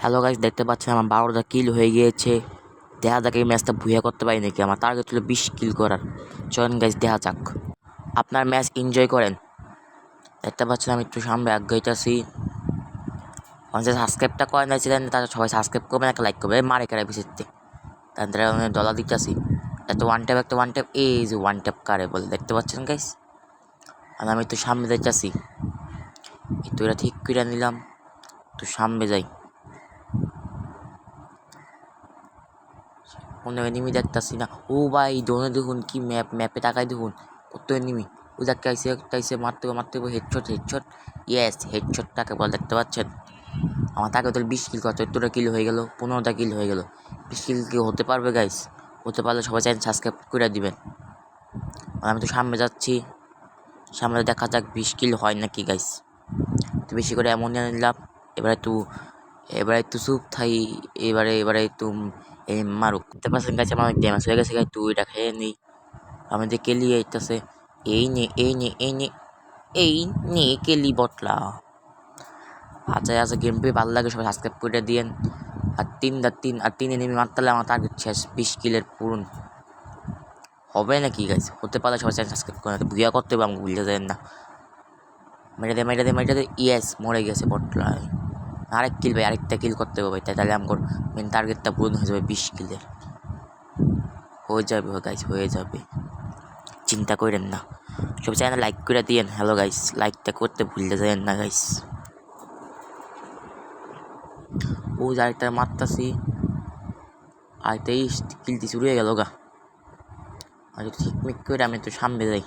Hello guys দেখতে পাচ্ছেন আমার বারোটা কিল হয়ে গিয়েছে। দেখা যাক এই ম্যাচটা ভুয়া করতে পারি নাকি? আমার টার্গেট ছিল বিশ কিল করার। চয়ন গাইস দেখা যাক। আপনার ম্যাচ এনজয় করেন। দেখতে পাচ্ছেন আমি একটু সামনে আগাইতেছি। অনেক সাবস্ক্রাইবটা করে নিয়েছিলেন তারা সবাই সাবস্ক্রাইব করবেন, একটা লাইক করবে মারে কেটে ভিসিতে তাদের অনেক ডলার দিতেছি। একটা ওয়ান ট্যাপ একটা ওয়ান ট্যাপ এই যে ওয়ান ট্যাপ কারে বলে, দেখতে পাচ্ছেন গাইস আর আমি একটু সামনে যাইতেছি। একটু এটা ঠিক করে নিলাম। একটু সামনে যাই। কোনো এনিমি দেখতাছি না। ও ভাই দোনে দেখুন কি ম্যাপ ম্যাপে তাকাই দেখুন, কত এনিমি। ও যাকে আইসে আইসে মারতে হবে, মারতে হেডশট হেডশট ইয়েস হেডশটটাকে বল, দেখতে পাচ্ছেন? আমার তাকে তোর বিশ কিল চোদ্দোটা কিল হয়ে গেল, পনেরোটা কিল হয়ে গেল। বিশ কিল কি হতে পারবে গাইস হতে পারলে সবাই চ্যানেল সাবস্ক্রাইব করে দিবেন। আমি তো সামনে যাচ্ছি। সামনে দেখা যাক বিশ কিল হয় নাকি গাইস তো বেশি করে এমন নিলাম এবারে একটু এবারে একটু স্যুপ থাই এবারে এবারে একটু এই মারুক পারছেন গাছ আমার ড্যামেজ হয়ে গেছে গাছ তুই এটা খেয়ে নিই আমি যে কেলি এইটাছে এই নে এই নে এই নে এই নে কেলি বটলা। আচ্ছা আচ্ছা গেম প্লে ভালো লাগে, সবাই সাবস্ক্রাইব করে দিয়েন। আর তিন দা তিন, আর তিন এনিমি মারতে হলে আমার টার্গেট শেষ, বিশ কিলের পূরণ। হবে নাকি গাইস হতে পারলে সবাই চ্যানেল সাবস্ক্রাইব করে ভুয়া করতে হবে, আমাকে ভুলে যায় না। মেরে দে মেরে দে মেরে দে। ইয়েস মরে গেছে বটলায়। আরেক কিল ভাই, আরেকটা কিল করতে হবে তাই তাহলে আমার মেন টার্গেটটা পূরণ হয়ে যাবে বিশ কিলের হয়ে যাবে গাইস হয়ে যাবে। চিন্তা করেন না। সব চ্যানেল লাইক করে দিয়েন। হ্যালো গাইস লাইকটা করতে ভুলতে যাবেন না গাইস ও আরেকটা মারতাছি। আর এই কিলটি শুরু হয়ে গেল গা। আর ঠিক মিক করে আমি একটু সামনে যাই।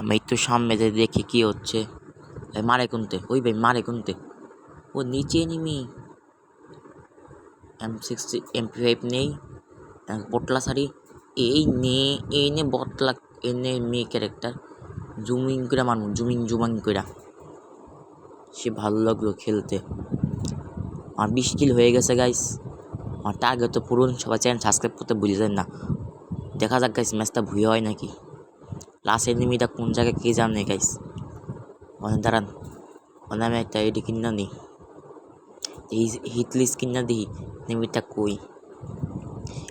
আমি একটু সামনে যাই, দেখি কি হচ্ছে। মারে কুনতে? ওই ভাই, মারে কুনতে? ও নিচে নিমি এম সিক্সটি এম ফাইভ নেই বটলা শাড়ি এই নে এই নে এনে মেয়ে ক্যারেক্টার জুমিং করে মারমু জুমিং জুমাং করে সে ভালো লাগল খেলতে আমার বিশ কিল হয়ে গেছে গাইস আমার টার্গেট তো পুরন সবাই চ্যানেল সাবস্ক্রাইব করতে ভুলে না দেখা যাক গাইস ম্যাচটা ভুয়ে হয় নাকি লাস্ট এনিমিটা কোন জায়গায় কে জানে গাইস অনেক দাঁড়ান অনেক আমি একটা এডি কিনা নিই এই হিটলিস কিনা দিই এনিমিটা কই?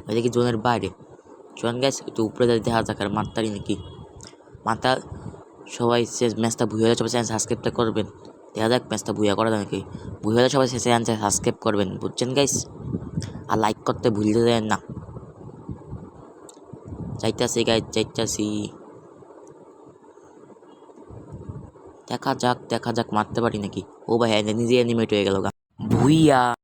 ওইদিকে জোনের বাইরে। জোন গাইস একটু উপরে যাই, দেখা যাক আর নাকি। মাথা সবাই সে ম্যাচটা ভুয়ে হলে সবাই সাবস্ক্রাইবটা করবেন। দেখা যাক ম্যাচটা ভুয়া করা যায় নাকি। ভুয়ে হলে সবাই শেষে চ্যানেল সাবস্ক্রাইব করবেন, বুঝছেন গাইস? আর লাইক করতে ভুলতে দেন না। চাইতাছি গাইস চাইতাছি দেখা যাক দেখা যাক মারতে পারি নাকি। ও ভাই নিজে অ্যানিমেট হয়ে গেল গা। Buya ah.